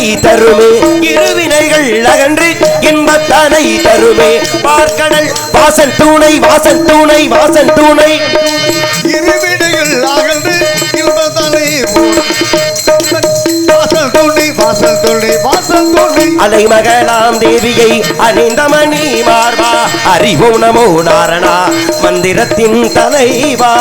இன்பத்தானை தருமே. இருவினைகள் அகன்று இன்பத்தானை தருமே. பார்க்கடல் வாசல் தூணை வாசல் தூணை வாசல் தூணை. இருவினைகள் அகன்று இன்பத்தானை வாசல் துணி வாசல் துணி அலைமகளாம் தேவியை அணிந்த மணி மார்பா. அறிவோம் நமோ நாரணா மந்திரத்தின் தலைவா.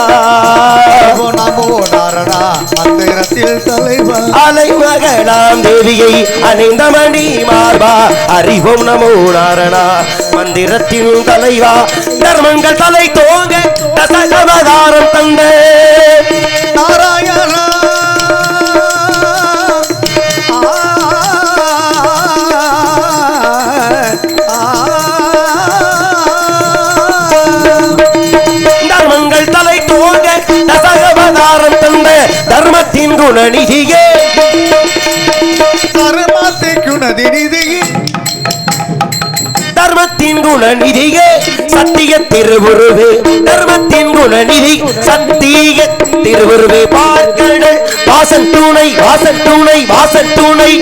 நமோ நாரணா மந்திரத்தில் தலைவா. அலைமகளாம் தேவியை அணிந்த மணி மார்பா. அறிவோம் நமோ நாரணா மந்திரத்தின் தலைவா. தர்மங்கள் தலை தோங்க தசகமதாரம் தந்த. தர்மங்கள் தலை தோங்க தசகமதாரம் தந்த தர்மத்தின் குணநிதியே. கருமாத்தை குணதினிதி தர்மத்தின் குணநிதியே சத்திய திருவுருவே. தர்மத்தின் குணநிதி சத்திய திருவுருவே. பார்க்கடல் வாசல் தூணை வாசல் தூணை வாசல் தூணை.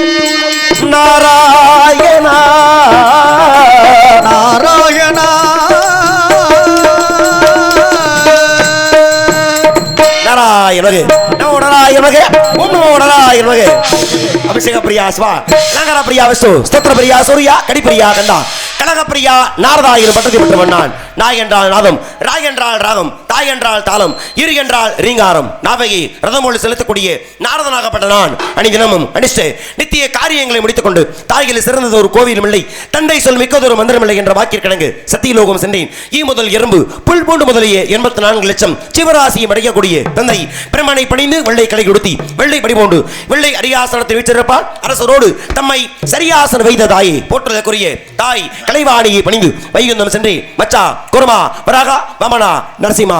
நாராயணா. நாராயணகே நமோ நாராயணகே ஓம் நமோ அபிஷேக பிரியா ஸ்வா நகர பிரியா விஷ்ணு ஸ்தோத்திர பிரியா சூர்யா கடிப்பிரியா கண்டா கனகப்பிரியா பிரியா நாரதாயிரம் பட்டத்தை பெற்று நான் நாய் என்றால் நாதம் ராய் என்றால் ராகம் தாய் என்றால் தாளம் இரு என்றால் ரீங்காரம். நாவகி ரதமொழி செலுத்தக்கூடிய நாரதனாகப்பட்ட நான் அணி தினமும் அணிஷ்டு. நித்திய காரியங்களை முடித்துக்கொண்டு தாய்களில் சிறந்தது ஒரு கோவிலும் இல்லை. தந்தை சொல் மிக்கதொரு மந்திரமில்லை என்ற வாக்கிற்கிணங்கு சத்தியலோகம் சென்றேன். ஈ முதல் எறும்பு புல் பூண்டு முதலிய எண்பத்தி நான்கு லட்சம் சிவராசியை அடையக்கூடிய தந்தை பிரமனை பணிந்து வெள்ளை கலை கொடுத்தி வெள்ளை படிபோண்டு வெள்ளை அரியாசனத்தை வீற்றிருப்பார். அரசரோடு தம்மை சரியாசனம் வைத்த தாயை போற்றுதற்குரிய தாய் கலை தலைவாணியை பணிந்து வைகுந்தம் சென்று மச்சா குருமா வராகா வமனா நரசிம்மா.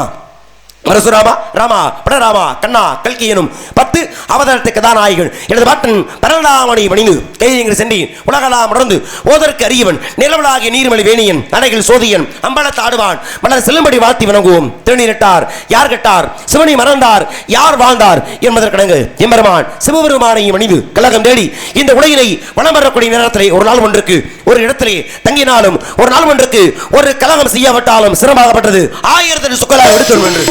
பரசுராமா ராமா படராமா கண்ணா கல்கி எனும் பத்து அவதாரத்தை கதாநாயகன் எனது பாட்டன் பரலாமணி பணிந்து கையங்கள் சென்றி உலகலாம் உணர்ந்து ஓதற்கு அறியவன் நிலவலாகிய நீர்மலை வேணியன் நடைகள் சோதியன் அம்பலத்து ஆடுவான் மலர் செல்லும்படி வாழ்த்தி வணங்குவோம். திருநீரிட்டார் யார் கட்டார்? சிவனை மறந்தார் யார் வாழ்ந்தார்? என்பதற்கடங்கு எம்பெருமான் சிவபெருமானையும் அணிந்து கழகம் தேடி இந்த உலகினை வளம் வரக்கூடிய நேரத்திலே ஒரு நாள் ஒன்றுக்கு ஒரு இடத்திலே தங்கினாலும் ஒரு நாள் ஒன்றுக்கு ஒரு கலகம் செய்யப்பட்டாலும் சிரமமாகப்பட்டது. ஆயிரத்தி சுக்கலாக எடுத்துள்ளோம் என்று.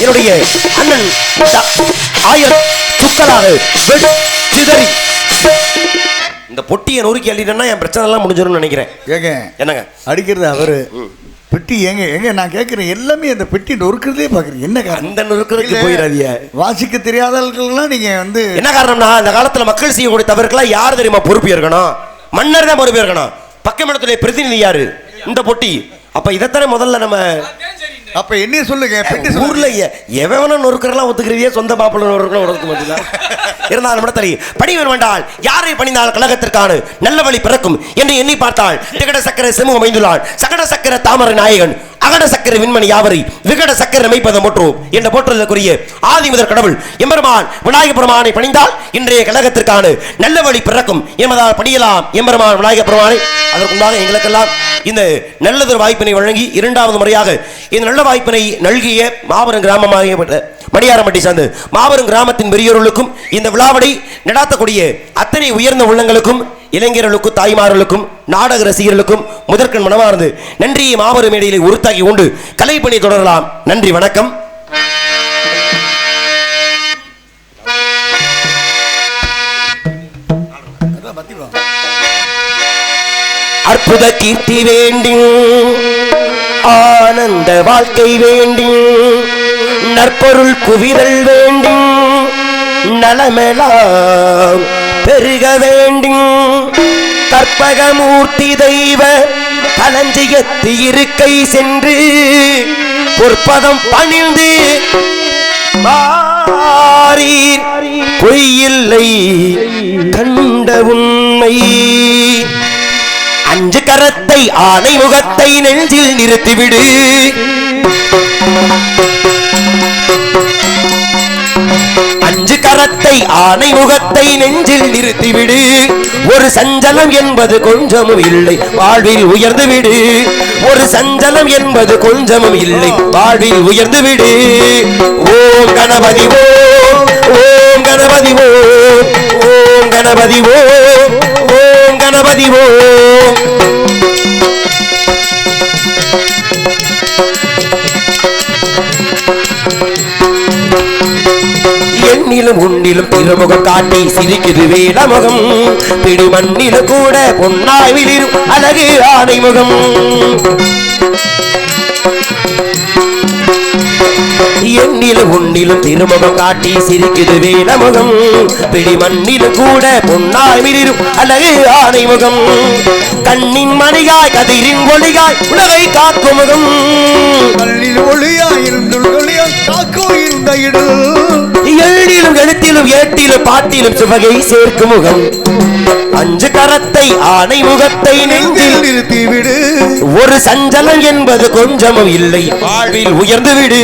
என்னுடைய அண்ணன் த- ஆயிரம் சுக்கலாக வெடி சிதறி இந்த பொட்டியை நொறுக்கி அள்ளிட்டேன்னா என் பிரச்சனை எல்லாம் முடிஞ்சிரும்னு நினைக்கிறேன். ஏங்க என்னங்க? அடிக்கிறது அவரு. பெட்டி ஏங்க ஏங்க நான் கேட்குறேன் எல்லாமே அந்த பெட்டி நொறுக்கிறதே பார்க்குறேன் என்ன காரணம்? அந்த நொறுக்கிறதுக்கு போயிடாதீங்க. வாசிக்க தெரியாதவர்கள்லாம் நீங்க வந்து என்ன காரணம்னா அந்த காலத்துல மக்கள் செய்யக்கூடிய தவறுக்கெல்லாம் யார் தெரியுமா பொறுப்பு இருக்கணும் மன்னர் தான் பொறுப்பு இருக்கணும் பக்கமிடத்துல பிரதிநிதி யாரு? இந்த பொட்டி. அப்ப இதைத்தானே முதல்ல நம்ம அப்ப என்ன சொல்லுங்க பெட்டி ஊர்ல எ- எவனும் நொறுக்கிறலாம் ஒத்துக்கிறதே சொந்த மாப்பிள்ள நொறுக்கலாம் ஒதுக்க மாட்டீங்களா இருந்தாலும் கூட தெரியும் பணிவர் வேண்டால் யாரை பணிந்தால் கழகத்திற்கான நல்ல வழி பிறக்கும் என்று எண்ணி பார்த்தால் திகட சக்கர சிமுக அமைந்துள்ளான். சகட சக்கர தாமரை நாயகன் அகட சக்கர விண்மணி யாவரி விகட சக்கர அமைப்பதம் போற்றோம் என்ற போற்றுதற்குரிய ஆதி முதற் கடவுள் எம்பெருமான் விநாயக பெருமானை பணிந்தால் இன்றைய கழகத்திற்கான நல்ல வழி பிறக்கும் என்பதால் பணியலாம் எம்பெருமான் விநாயக பெருமானை. அதற்குண்டாக எங்களுக்கெல்லாம் இந்த நல்லதொரு வாய்ப்பினை வழங்கி இரண்டாவது முறையாக இந்த நல்ல வாய்ப்பினை நல்கிய மாபெரும் கிராமமாக மணியாரம்பட்டி சார்ந்து மாபெரும் கிராமத்தின் பெரியோர்களுக்கும் இந்த விழாவடை நடாத்தக்கூடிய அத்தனை உயர்ந்த உள்ளங்களுக்கும் இளைஞர்களுக்கும் தாய்மார்களுக்கும் நாடக ரசிகர்களுக்கும் முதற்கண் மனமானது நன்றியை மாபெரும் மேடையிலே உறுத்தாக்கி கொண்டு கலைப்பணி தொடரலாம். நன்றி வணக்கம். அற்புத கீர்த்தி வேண்டி ஆனந்த வாழ்க்கை வேண்டி நற்பொருள் குவிதல் வேண்டும் நலமெலாம் பெருக வேண்டும். கற்பகமூர்த்தி தெய்வ களஞ்சியத்து இருக்கை சென்று பொற்பதம் பணிந்து வாரீர் பொய்யில்லை கண்ட உண்மை. அஞ்சு கரத்தை ஆனை முகத்தை நெஞ்சில் நிறுத்திவிடு. கரத்தை ஆனை முகத்தை நெஞ்சில் நிறுத்திவிடு. ஒரு சஞ்சலம் என்பது கொஞ்சமும் இல்லை வாழ்வில் உயர்ந்து விடு ஒரு சஞ்சலம் என்பது கொஞ்சமும் இல்லை வாழ்வில் உயர்ந்து விடு ஓம் கணபதி ஓம் ஓம் கணபதி ஓம் ஓம் கணபதி ஓம் ஓம் கணபதி ஓம். எண்ணிலும் உன்னிலும் திருமுகம் காட்டி சிரிக்குது வேடமுகம். பிடி மண்ணிலும் கூட பொன்னாய் விளிரும் அழகு ஆணை முகம் எண்ணிலும் உன்னிலும் திருமுகம் காட்டி சிரிக்குது வேடமுகம் பிடி மண்ணிலும் கூட பொன்னாய் விளிரும் அழகு ஆணை முகம் கண்ணின் மணியாய் கதிரின் ஒளியாய் உலகை காக்கும் முகம். கல்லில் ஒளியாய் காக்கும் இருந்த எழிலும் எழுத்திலும் ஏட்டிலும் பாட்டிலும் சுவகை சேர்க்கும் முகம். அஞ்சு கரத்தை ஆணை முகத்தை நெஞ்சில். நெஞ்சில் நிறுத்தி விடு ஒரு சஞ்சலம் என்பது கொஞ்சமும் இல்லை வாழ்வில் உயர்ந்து விடு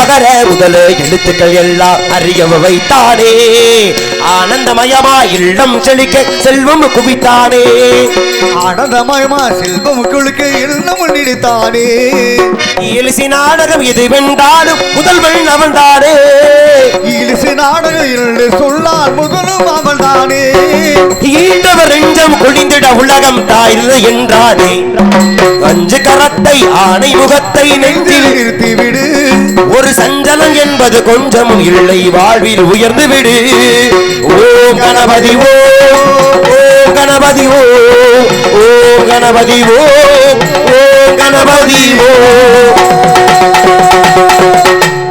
அகர முதல எழுத்துக்கள் எல்லாம் அறியவ வைத்தானே. ஆனந்தமயமா இல்லம் செழிக்க செல்வம் குவித்தானே. ஆனந்தமயமா செல்வம் குழுக்க இருந்த முன்னிடுத்தானே இயலிசி நாடகம் எது வென்றாலும் முதல்வன் அவன்தானே. இலிசு நாடகம் இரண்டு சொல்லால் முதலும் அவள் தானே ஈண்டவர் நெஞ்சம் குளிந்திட உலகம் தாய்ந்து என்றானே. அஞ்சு கரத்தை ஆணை முகத்தை நெஞ்சில் நெஞ்சில் நிறுத்தி விடு ஒரு சஞ்சலம் என்பது கொஞ்சமும் இல்லை வாழ்வில் உயர்ந்து விடு ஓம் கணபதி ஓம் ஓம் கணபதி ஓம் ஓம் கணபதி ஓம் ஓம் கணபதி ஓம்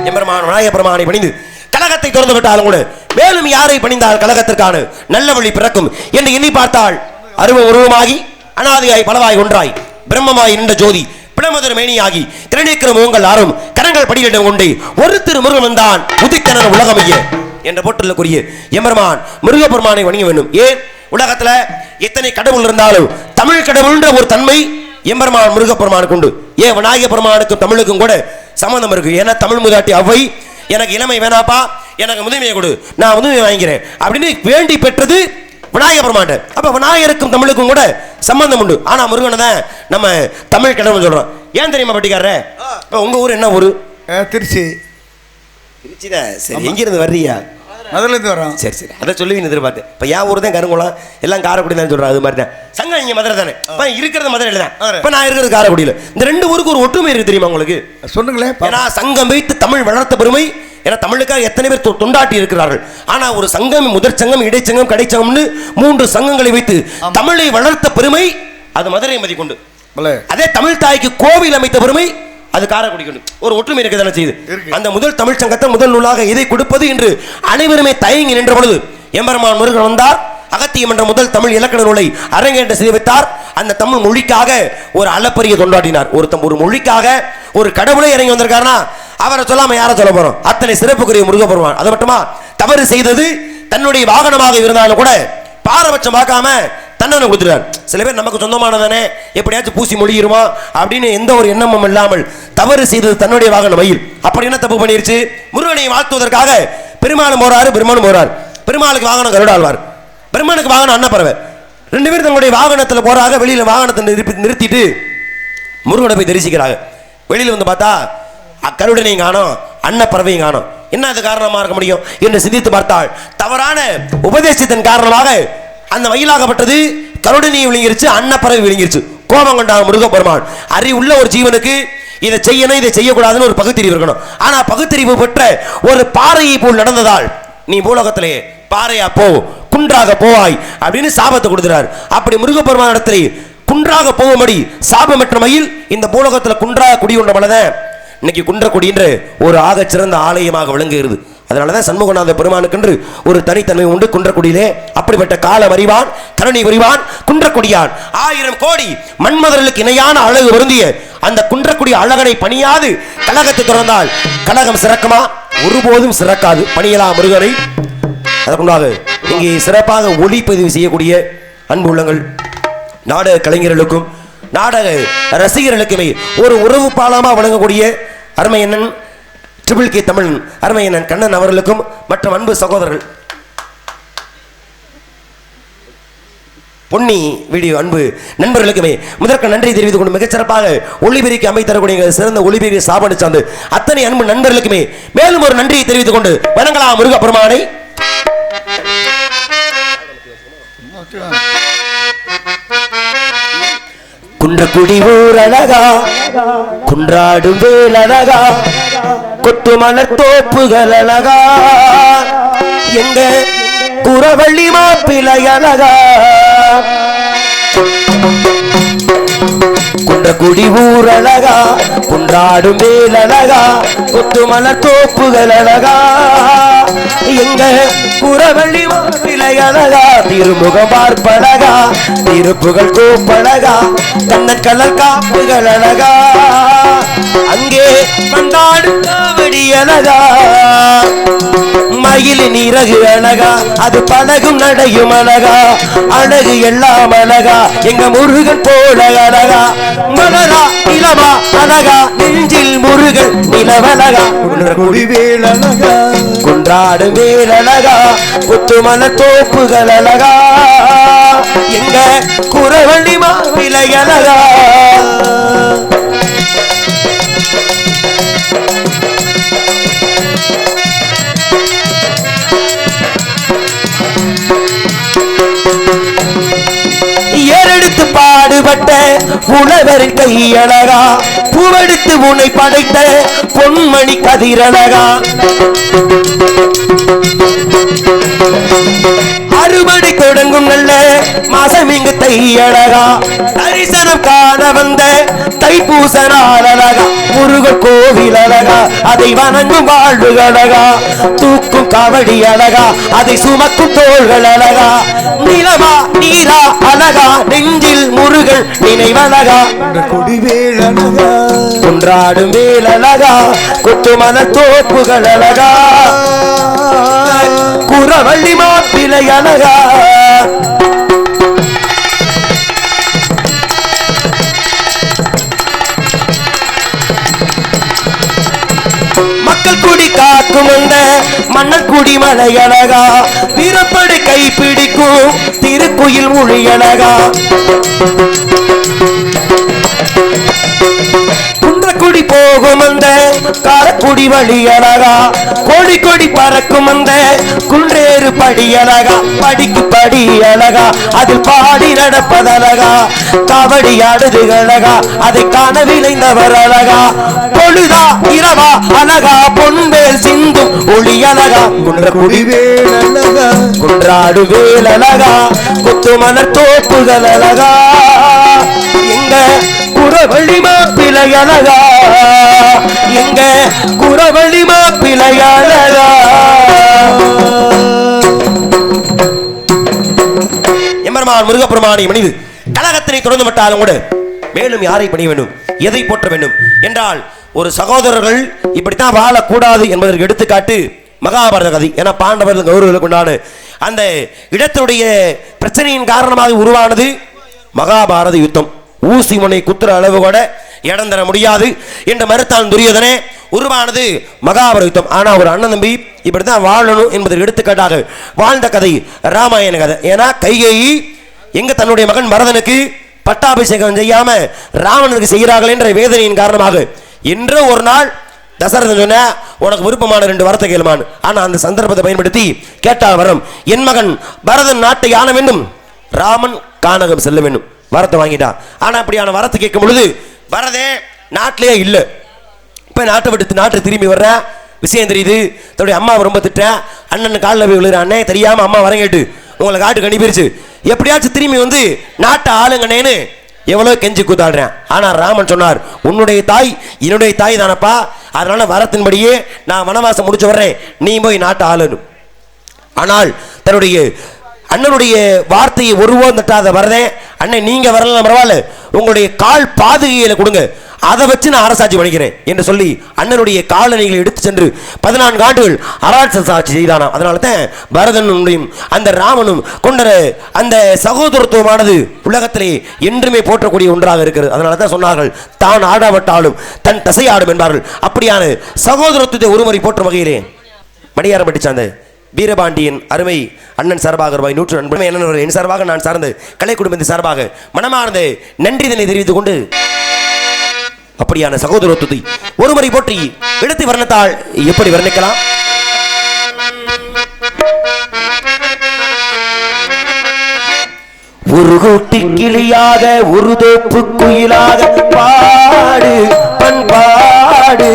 எம்பெருமான் விநாயக பெருமானை பணிந்து கழகத்தை திறந்து விட்டாலும் கூட மேலும் யாரை பணிந்தால் கழகத்திற்கான நல்ல வழி பிறக்கும் என்று எண்ணி பார்த்தால் அருவ உருவமாகி அனாதியாய் பலவாய் ஒன்றாய் பிரம்மமாய் நின்ற ஜோதி பிணமதர் மேனியாகி திரணிக்கிற முகங்கள் ஆறும் கரங்கள் படியிடம் கொண்டு ஒரு திரு முருகன் தான் உதித்தனர் உலகமைய. என்ற போட்டுள்ளக்குரிய எம்பெருமான் முருகப்பெருமானை வணங்க வேண்டும். ஏன்? உலகத்துல எத்தனை கடவுள் இருந்தாலும் தமிழ் கடவுள்ன்ற ஒரு தன்மை எம்பெருமான் முருகப்பெருமானுக்கு உண்டு. ஏன்? விநாயக பெருமானுக்கும் தமிழுக்கும் கூட சம்மந்தம் இருக்கு. ஏன்னா தமிழ் முதாட்டி அவ்வை எனக்கு இளமை வேணாப்பா எனக்கு முதுமையை கொடு நான் முதுமையை வாங்கிக்கிறேன் அப்படின்னு வேண்டி பெற்றது விநாயக பெருமான் அப்ப விநாயகருக்கும் தமிழுக்கும் கூட சம்பந்தம் உண்டு. ஆனா முருகனை தான் நம்ம தமிழ் கடவுள் சொல்றோம். ஏன் தெரியுமா பட்டிக்காரர? இப்ப உங்க ஊர் என்ன ஊரு? அஹ், திருச்சி. திருச்சிதான். சரி எங்க இருந்து வர்றியா முதல்ல இருந்து வரோம் சரி சரி. அதை சொல்லுவீங்க எதிர்பார்த்தேன் இப்போ என் ஊர் தான் கருங்குளம்? எல்லாம் காரைக்குடி தான் சொல்கிறேன் அது மாதிரி தான். சங்கம் இங்கே மதுரை தானே? இப்போ இருக்கிறது மதுரையில் தான். இப்போ நான் இருக்கிறது காரைக்குடியில். இந்த ரெண்டு ஊருக்கு ஒரு ஒற்றுமை இருக்கு தெரியுமா உங்களுக்கு? சொல்லுங்களேன் ஏன்னா சங்கம் வைத்து தமிழ் வளர்த்த பெருமை. ஏன்னா தமிழுக்காக எத்தனை பேர் தொ- தொண்டாட்டி இருக்கிறார்கள். ஆனா ஒரு சங்கம் முதற் சங்கம் இடைச்சங்கம் கடைச்சங்கம்னு மூன்று சங்கங்களை வைத்து தமிழை வளர்த்த பெருமை அது மதுரை மதிக்கொண்டு. பலே. அதே தமிழ் தாய்க்கு கோவில் அமைத்த பெருமை அது காரைக்குடி கொண்டு ஒரு ஒற்றுமை இருக்க தானே செய்யுது. அந்த முதல் தமிழ் சங்கத்தை முதல் நூலாக இதை கொடுப்பது என்று அனைவருமே தயங்கி நின்ற பொழுது எம்பெருமான் முருகன் வந்தார். அகத்தியம் என்ற முதல் தமிழ் இலக்கண நூலை அரங்கேற்ற செய்து வைத்தார். அந்த தமிழ் மொழிக்காக ஒரு அளப்பரிய தொண்டாட்டினார் ஒரு தம் ஒரு மொழிக்காக ஒரு கடவுளே இறங்கி வந்திருக்காருன்னா அவரை சொல்லாம யாரை சொல்ல போறோம்? அத்தனை சிறப்புக்குரிய முருகப்பெருமான். அது மட்டுமா? தவறு செய்தது தன்னுடைய வாகனமாக இருந்தாலும் கூட பாரபட்சம் பார்க்காம தண்டனை கொடுத்துறார் சில பேர் நமக்கு சொந்தமானதானே எப்படியாச்சும் பூசி மொழியிருமா அப்படின்னு எந்த ஒரு எண்ணமும் இல்லாமல் தவறு செய்தது தன்னுடைய வாகன மயில். அப்படி என்ன தப்பு பண்ணிருச்சு? முருகனை வாழ்த்துவதற்காக பெருமாளும் போறாரு பெருமானும் போறார் பெருமாளுக்கு வாகனம் கருடாழ்வார். பெருமானுக்கு வாகனம் அன்னப்பறவை. ரெண்டு பேரும் தங்களுடைய வாகனத்தில் போறாங்க வெளியில் வாகனத்தை நிறுத்தி நிறுத்திட்டு முருகனை போய் தரிசிக்கிறாங்க. வெளியில் வந்து பார்த்தா அக்கருடனையும் காணோம் அன்னப்பறவையும் காணோம். என்ன அது காரணமாக இருக்க முடியும்? என்று சிந்தித்து பார்த்தால் தவறான உபதேசத்தின் காரணமாக அந்த மயிலாகப்பட்டது கருடனி விழுங்கிருச்சு அன்னப்பறவை விழுங்கிருச்சு. கோபம் கொண்டான் முருகப்பெருமான். அறிவுள்ள ஒரு ஜீவனுக்கு இதை செய்யணும் இதை செய்யக்கூடாதுன்னு ஒரு பகுத்தறிவு இருக்கணும். ஆனா பகுத்தறிவு பெற்ற ஒரு பாறையை போல் நடந்ததால் நீ பூலோகத்திலே பாறையா போ குன்றாக போவாய் அப்படின்னு சாபத்தை கொடுக்கிறார். அப்படி முருகப்பெருமான இடத்திலே குன்றாக போகும்படி சாபமற்ற மயில் இந்த பூலோகத்தில் குன்றாக குடியுண்ட மலதான் இன்னைக்கு குன்றக்குடின்ற ஒரு ஆகச்சிறந்த ஆலயமாக விளங்குகிறது. அதனாலதான் சண்முகநாத பெருமானுக்கென்று ஒரு தனித்தன்மை உண்டு. குன்றக்குடியிலே அப்படிப்பட்ட காலம் அறிவான் கருணை புரிவான் குன்றக்குடியான். ஆயிரம் கோடி மன்மதர்களுக்கு இணையான அழகு வருந்திய அந்த குன்றக்குடி அழகனை பணியாது. கழகத்தை திறந்தால் கழகம் சிறக்குமா? ஒருபோதும் சிறக்காது. பணியலா முருகனை? அதற்குண்டாக இங்கே சிறப்பாக ஒளிப்பதிவு செய்யக்கூடிய அன்பு உள்ளங்கள் நாடக கலைஞர்களுக்கும் நாடக ரசிகர்களுக்குமே ஒரு உறவு பாலமாக வழங்கக்கூடிய அருமை ட்ரிபிள் கே தமிழ் அருமையன் கண்ணன் அவர்களுக்கும் மற்றும் அன்பு சகோதரர்கள். பொன்னி வீடியோ அன்பு நண்பர்களுக்குமே முதற்கு நன்றி தெரிவித்துக் கொண்டு மிகச்சிறப்பாக ஒளிபெருக்கி அமைத்தரக்கூடிய சிறந்த ஒளிபெருக்கி சாப்பாடு சார்ந்து அத்தனை அன்பு நண்பர்களுக்குமே மேலும் ஒரு நன்றியை தெரிவித்துக் கொண்டு வணங்கலாம் முருகப்பெருமானை. குன்றக்குடி ஊரழகா குன்றாடும் வேலழகா கொத்து மலர் தோப்புகள் அழகா. எங்க குறவள்ளி மாப்பிளை அழகா. குன்றக்குடி ஊரழகா குன்றாடும் வேலழகா கொத்து மலர் தோப்புகள் அழகா எங்க குறவள்ளி மாப்பிள்ளை அழகா திருமுகம் பார்ப்பழகா திருப்புகள் தோப்பழகா கண்ணன் கலர் காப்புகள் அழகா அங்கே கொண்டாடும் காவடி அழகா மயிலின் இறகு அழகா அது பழகும் நடையும் அழகா அழகு எல்லாம் அழகா எங்க முருகன் போல அழகா. மலரா இளவா அழகா நெஞ்சில் முருகன் நிலவழகா. குடிவேலழகா குன்றாடு மேலழகா குத்துமல தோப்புகள் அழகா எங்க குறவள்ளி மாவிலை அழகா பாடுபட்ட கையழகா புவெடுத்து உன்னை படைத்த பொன்மணி கதிரழகா. அறுவடை தொடங்கும் நல்ல மாசம் இங்கு தையழகா. தரிசனம் காண வந்த தைப்பூச நாள் அழகா முருகன் கோவில் அழகா அதை வணங்கும் வாழ்வு அழகா தூக்கும் காவடி அழகா அதை சுமக்கும் தோள்கள் அழகா நிலவா நீரா அழகா நெஞ்சில் முருகன் நினைவழகா. குடிவேலழகா. குன்றாடும் வேல் அழகா குத்துமன தோப்புகள் அழகா குறவள்ளி மாப்பிளை அழகா மக்கள் குடி காக்கும் அந்த மன்னன் குடி மலை அழகா பிறப்படு கை பிடிக்கும் திருக்குயில் மொழி அழகா போகும் அந்த காரக்குடி வழி கொடி கொடி பறக்கும் அந்த குன்றேறு படி படிக்கு படி அழகா. அதில் பாடி நடப்பதழகா கபடி ஆடுது அழகா. அதை காண விளைந்தவர் அழகா. பொழுதா இரவா அழகா. பொன்வேல் சிந்தும் ஒளி அழகா. குடிவேல் அழகா. குன்றாடு வேல் அழகா. குத்துமலர் தோப்புகள் அழகா. எங்க குறவழி மாப்பிளை அழகா எங்க குறவழி மாப்பிளை அழகா எம்பெருமான் முருகப்பெருமானை மனிது கழகத்தினை தொடர்ந்து விட்டாலும் கூட மேலும் யாரை பணிய வேண்டும்? எதை போற்ற வேண்டும்? என்றால் ஒரு சகோதரர்கள் இப்படித்தான் வாழக்கூடாது என்பதற்கு எடுத்துக்காட்டு மகாபாரத கதை. ஏன்னா பாண்டவர்கள் கௌரவர்கள் கொண்டாடு அந்த இடத்தினுடைய பிரச்சனையின் காரணமாக உருவானது மகாபாரத யுத்தம். ஊசி முனை குத்துற அளவு கூட இடம் தர முடியாது. என்று மறுத்தான் துரியோதனே உருவானது மகாபாரத யுத்தம் ஒரு அண்ணன் தம்பி இப்படித்தான் வாழணும் என்பதற்கு எடுத்துக்காட்டாக வாழ்ந்த கதை ராமாயண கதை. ஏன்னா கைகேயி எங்க தன்னுடைய மகன் பரதனுக்கு பட்டாபிஷேகம் செய்யாம ராவணனுக்கு செய்கிறார்கள் என்ற வேதனையின் காரணமாக. என்று ஒரு நாள் தசரதன் சொன்ன உனக்கு விருப்பமான ரெண்டு வரத்தை கேளுமான் ஆனால் அந்த சந்தர்ப்பத்தை பயன்படுத்தி கேட்டால் வரும். என் மகன் பரதன் நாட்டை ஆன வேண்டும். ராமன் கானகம் செல்ல வேண்டும். வரத்தை வாங்கிட்டான். ஆனால் அப்படியான வரத்தை கேட்கும் பொழுது வரதே நாட்டிலேயே இல்லை. இப்போ நாட்டை விட்டு நாட்டை திரும்பி வர்றேன் விஷயம் தெரியுது. தன்னுடைய அம்மாவை ரொம்ப திட்டேன் அண்ணன் காலில் போய் விழுற அண்ணே தெரியாமல் அம்மா வரங்கேட்டு உங்களை காட்டு கணிப்பிருச்சு எப்படியாச்சும் திரும்பி வந்து நாட்டை ஆளுங்கண்ணேன்னு எவ்வளோ கெஞ்சி கூத்தாடுறேன். ஆனால் ராமன் சொன்னார் உன்னுடைய தாய் என்னுடைய தாய் தானப்பா. அதனால் வரத்தின்படியே நான் வனவாசம் முடிச்சு வர்றேன் நீ போய் நாட்டை ஆளணும். ஆனால் தன்னுடைய அண்ணனுடைய வார்த்தையை ஒருவோம் தட்டாத வரதேன் அண்ணன் நீங்கள் வரலாம் பரவாயில்ல. உங்களுடைய கால் பாதுகையில் கொடுங்க. அதை வச்சு நான் அரசாட்சி பண்ணிக்கிறேன் என்று சொல்லி அண்ணனுடைய காலணிகளை எடுத்து சென்று பதினான்கு ஆண்டுகள் அரசாட்சி செய்தானாம். அதனால தான் பரதனுடையும் அந்த ராமனும் கொண்ட அந்த சகோதரத்துவமானது உலகத்திலே என்றுமே போற்றக்கூடிய ஒன்றாக இருக்கிறது. அதனால தான் சொன்னார்கள் தான் ஆடாவட்டாலும் தன் தசையாடும் என்பார்கள். அப்படியான சகோதரத்துவத்தை ஒருமுறை போற்றும் வகையிலே. மணியாரம் பட்டி அந்த வீரபாண்டியன் அருமை அண்ணன் சார்பாக ரூபாய் நூற்று அன்பு. அண்ணன் என் சார்பாக நான் சார்ந்து கலை குடும்பத்தின் சார்பாக மனமார்ந்து நன்றி நன்றிதனை தெரிவித்துக் கொண்டு அப்படியான சகோதரத்துவத்தை ஒருமுறை போற்றி எடுத்து வர்ணத்தால் எப்படி வர்ணிக்கலாம்? ஒரு கூட்டி கிளியாக ஒரு தோப்பு குயிலாக பாடு பண்பா பண்பாடு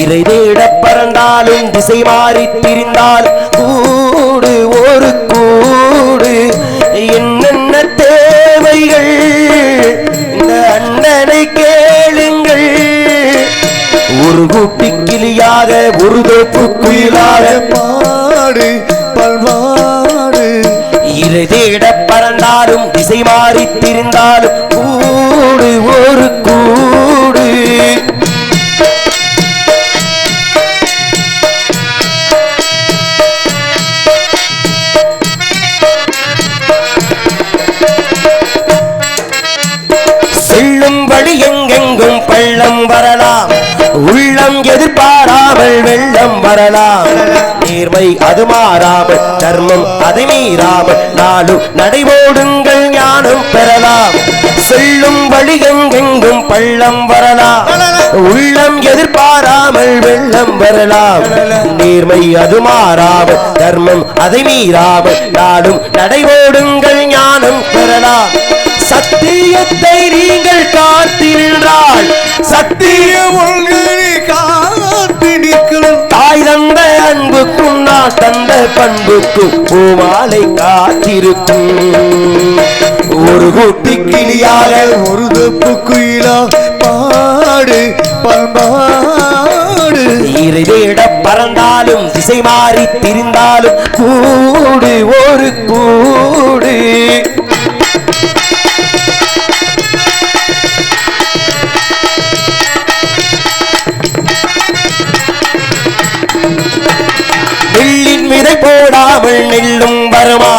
இறை தேட பறந்தாலும் திசை மாறி திரிந்தால் கூடு ஒரு கூடு. என்னென்ன தேவைகள்? இந்த அண்ணனை கேளுங்கள். ஒரு கூட்டி கிளியாக ஒரு தோப்பு குயிலாக பாடு பல்வாடு. இறை தேட பறந்தாலும் திசை மாறி திரிந்தாலும் கூடு ஒரு கூடு. எதிர்பாராமல் வெள்ளம் வரலாம். நேர்மை அது மாறாமல் தர்மம் அதை மீறாமல் நாளும் நடைபோடுங்கள் ஞானம் பெறலாம். செல்லும் வழி எங்கெங்கும் பள்ளம் வரலாம். உள்ளம் எதிர்பாராமல் வெள்ளம் வரலாம். நேர்மை அது மாறாமல் தர்மம் அதை மீறாமல் நாளும் நடைபோடுங்கள் ஞானம் பெறலாம். சத்தியத்தை நீங்கள் காத்திருந்தால் சத்தியம் சத்திய அன்புக்கும் நான் தந்த பண்புக்கும் பூமாலை காத்திருக்கும். ஒரு கூட்டி கிளியாக ஒரு தப்பு குயிலா பாடு பல்பாடு இறை பறந்தாலும் திசை மாறி திரிந்தாலும் கூடு ஒரு கூடு. போடாமல் நெல்லும் வருமா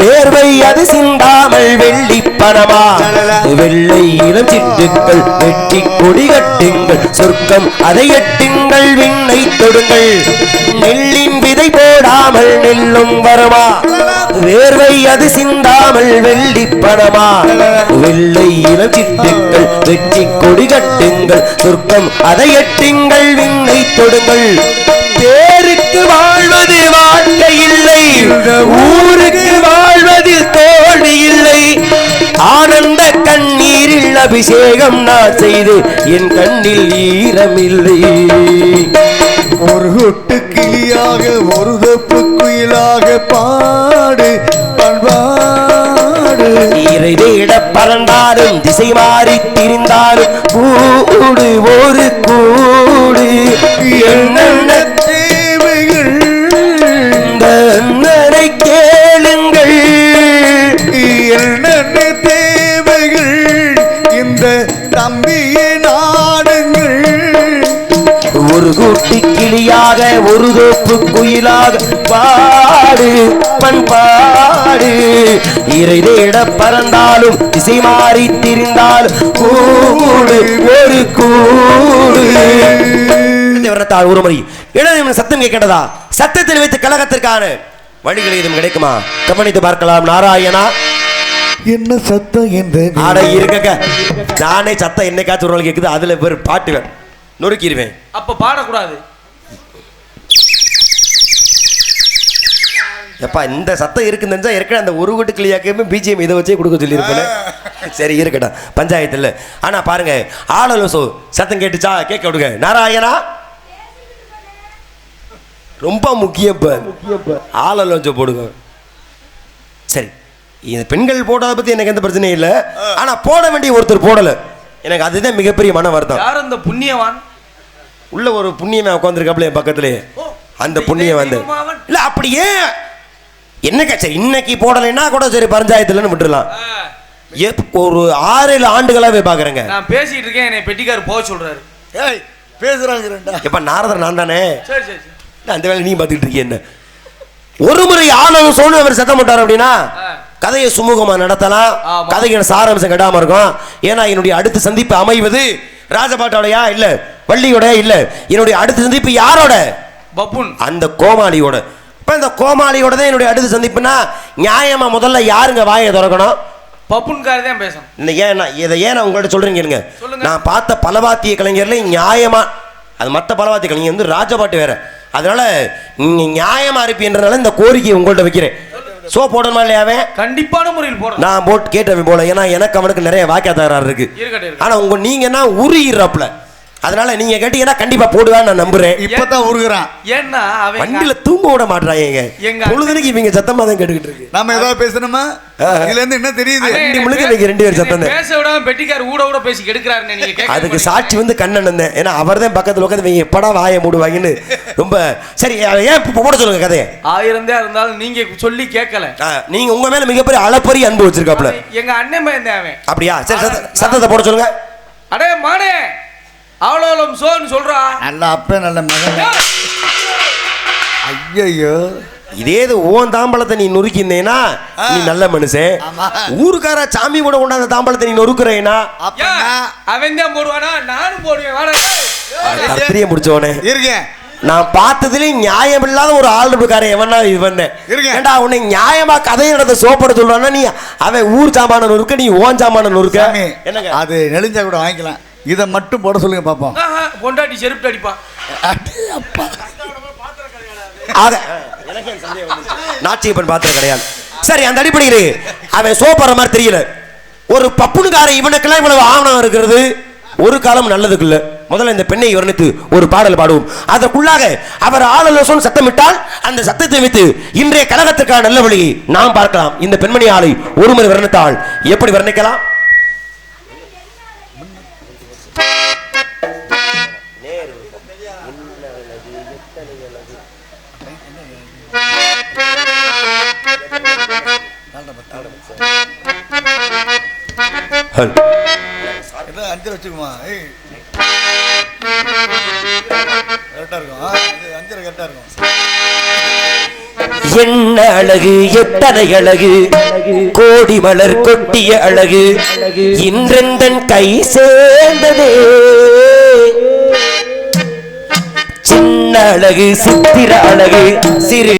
வேர்வை அது சிந்தாமல் வெள்ளி பணமா. வெள்ளை இளம் சிட்டுக்கள் வெட்டி கொடி கட்டுங்கள் சொர்க்கம் அதை எட்டுங்கள் விண்ணை தொடுங்கள். நெல்லின் விதை போடாமல் நெல்லும் வருமா வேர்வை அது சிந்தாமல் வெள்ளி பணமா. வெள்ளை இளம் சிட்டுக்கள் வெட்டி கொடி கட்டுங்கள் சொர்க்கம் அதை எட்டுங்கள் விண்ணை தொடுங்கள். பேருக்கு வாழ்வது வாழ்க்கை இல்லை. ஊருக்கு வாழ்வதில் தோல்வி இல்லை. ஆனந்த கண்ணீரில் அபிஷேகம் நான் செய்து என் கண்ணில் ஈரமில்லை. ஒரு கொட்டு கிளியாக ஒரு தப்பு குயிலாக பாடு பண்பாடு. இறை தேட பறந்தாலும் திசை மாறி திரிந்தாலும் கூடு ஒரு கூடு. என்னென்ன கூட்டி கிளியாக ஒரு தோப்பு குயிலாக. பாடு பண்பாடு இறை தேட பறந்தாலும் திசை மாறி திரிந்தாலும் கூடு ஒரு கூடு. விரத்தாள் ஒரு முறை இடது சத்தம் கேட்கிறதா சத்தத்தில் வைத்து கழகத்திற்கான வழிகள் எதுவும் கிடைக்குமா? கவனித்து பார்க்கலாம் நாராயணா. என்ன சத்தம் இந்த ஆட இருக்கங்க நானே சத்தம் என்னைக்காச்சும் ஒரு கேட்குது அதுல பேர் பாட்டுவேன் நொறுக்கிடுவேன். அப்ப பாடக்கூடாது. எப்பா இந்த சத்தம் இருக்குன்னு தெரிஞ்சா ஏற்கனவே அந்த ஒரு வீட்டு கிளியாக்கையுமே பிஜிஎம் இதை வச்சே கொடுக்க சொல்லியிருப்பேன். சரி இருக்கட்டும். பஞ்சாயத்தில். ஆனா பாருங்க ஆளலோசோ சத்தம் கேட்டுச்சா? கேட்க விடுங்க. நாராயணா? ரொம்ப முக்கியம் இப்போ ஆளலோஞ்சோ போடுங்க. சரி இந்த பெண்கள் போடாத பத்தி எனக்கு எந்த பிரச்சனையும் இல்லை. ஆனா போட வேண்டிய ஒருத்தர் போடல. எனக்கு அதுதான் மிகப்பெரிய மன வருத்தம். யார் அந்த புண்ணியவான்? உள்ள ஒரு புண்ணியமே உட்காந்துருக்காப்ல என் பக்கத்துலயே அந்த புண்ணியம் வந்து? இல்ல அப்படியே. என்னக்கா சரி இன்னைக்கு போடலைன்னா கூட சரி பஞ்சாயத்துலன்னு விட்டுறலாம். எப்- ஒரு ஆறு ஏழு ஆண்டுகளாவே பாக்குறேங்க. நான் பேசிட்டு இருக்கேன் என்னை பெட்டிக்கார் போக சொல்றாரு. ஏய் பேசுறாங்க ரெண்டா? எப்ப நாரதர் நான் தானே? சரி சரி அந்த வேலை நீ பார்த்துக்கிட்டு இருக்கிய என்ன? ஒரு முறை ஆளுநர் சோனு அவர் சத்தம் போட்டார் அப்படின்னா. கதையை சுமூகமா நடத்தலாம். கதைக்கு சாராம்சம் கெடாம இருக்கும். ஏன்னா என்னுடைய அடுத்த சந்திப்பு அமைவது ராஜபாட்டோடயா இல்ல. வள்ளியோட இல்ல. என்னுடைய அடுத்த சந்திப்பு யாரோட? பப்புன். அந்த கோமாளியோட. இப்ப இந்த கோமாளியோட தான் என்னுடைய அடுத்த சந்திப்புனா நியாயமா முதல்ல யாருங்க வாயை திறக்கணும்? பப்புன்கார் தான் பேசணும். இந்த ஏன் நான் இதை ஏன் நான் உங்கள்ட்ட சொல்றேன் கேளுங்க. சொல்லுங்க. நான் பார்த்த பலவாத்திய கலைஞர்ல நியாயமா அது மற்ற பலவாத்திய கலைஞர் வந்து ராஜபாட்டு வேற. அதனால நீங்க நியாயமா இருப்பீன்றனால இந்த கோரிக்கையை உங்கள்ட்ட வைக்கிறேன். சோ போடணுமா இல்லையாவே கண்டிப்பான முறையில் போடணும். நான் போட்டு கேட்டவன் போல. ஏன்னா எனக்கு அவனுக்கு நிறைய வாக்கிய தகராறு இருக்கு. ஆனா உங்க நீங்கன்னா உருகிறப்பல அதனால நீங்க கேட்டீங்கன்னா கண்டிப்பா போடுவேன்னு நான் நம்புறேன். இப்பதான் உருகுறான் ஏன்னா அவன் வண்டியில தூங்க விட மாட்டாங்க எங்க பொழுதுனைக்கு இவங்க சத்தமா தான் கேட்டுக்கிட்டு இருக்கு. நாம ஏதாவது பேசணுமா? இதுல இருந்து என்ன தெரியுது? என்னை முழுக்க வைக்க ரெண்டு பேர் சத்தம். பேச விடாம பெட்டிக்கார் ஊட ஊட பேசி நீங்க கேட்க அதுக்கு சாட்சி வந்து கண்ணன் தான். ஏன்னா அவர் தான் பக்கத்துல உட்காந்து இவங்க எப்படா வாயை மூடுவாங்கன்னு ரொம்ப சரி ஏன் போட சொல்லுங்க கதையை. ஆயிரம் தான் இருந்தாலும் நீங்க சொல்லி கேட்கல. நீங்க உங்க மேல மிகப்பெரிய அளப்பரிய அன்பு வச்சிருக்காப்ல எங்க அண்ணன் பையன் அவன். அப்படியா? சரி சத்த- சத்தத்தை போட சொல்லுங்க. அடே மானே! அவ்வளோ சோன்னு சொல்றா. நல்ல அப்ப நல்ல மகன். ஐயோ இதே இது ஓன் தாம்பளத்தை நீ நொறுக்கிந்தேனா நீ நல்ல மனுஷன். ஊருக்கார சாமி கூட கொண்டாந்த தாம்பளத்தை நீ நொறுக்குறேனா? அவன் தான் போடுவானா? நானும் போடுவேன் முடிச்சவனே. இருக்கேன் நான் பார்த்ததுலயே நியாயம் இல்லாத ஒரு ஆள்காரன் எவனா இவன். இருங்க. ஏண்டா உன்னை நியாயமா கதை நடத்த சோப்பட சொல்றான்னா நீ அவன் ஊர் சாமான நொறுக்க நீ ஓன் சாமான நொறுக்க? அது நெளிஞ்சா கூட வாங்கிக்கலாம். இதை மட்டும் போட சொல்லுங்க பாப்போம் ஆஹா, பொண்டாட்டி செருப்பு அடிப்பான் அடே அப்பா. ஆக நாச்சியப்பன் பாத்திரம் கிடையாது. சரி அந்த அடிப்படையில் அவன் சோப்படுற மாதிரி தெரியல. ஒரு பப்புனுக்கார இவனுக்கெல்லாம் இவ்வளவு ஆவணம் இருக்கிறது? ஒரு காலம் நல்லதுக்கு இல்ல. முதல்ல இந்த பெண்ணை வர்ணித்து ஒரு பாடல் பாடுவோம். அதற்குள்ளாக அவர் ஆளுநர் சத்தமிட்டால் அந்த சத்தத்தை வைத்து இன்றைய கழகத்திற்கான நல்ல வழியை நாம் பார்க்கலாம். இந்த பெண்மணி ஆளை ஒருமுறை வர்ணித்தால் எப்படி வர்ணிக்கலாம்? இதான் அஞ்சரை வச்சுக்குமா ஏய். கரெக்டாக இருக்கும். ஆ, இது அஞ்சரை கரெக்டாக இருக்கும். என்ன அழகு எத்தனை அழகு? கோடி மலர் கொட்டிய அழகு. இன்றெந்தன் கை சேர்ந்ததே. சின்ன அழகு சித்திர அழகு சிறு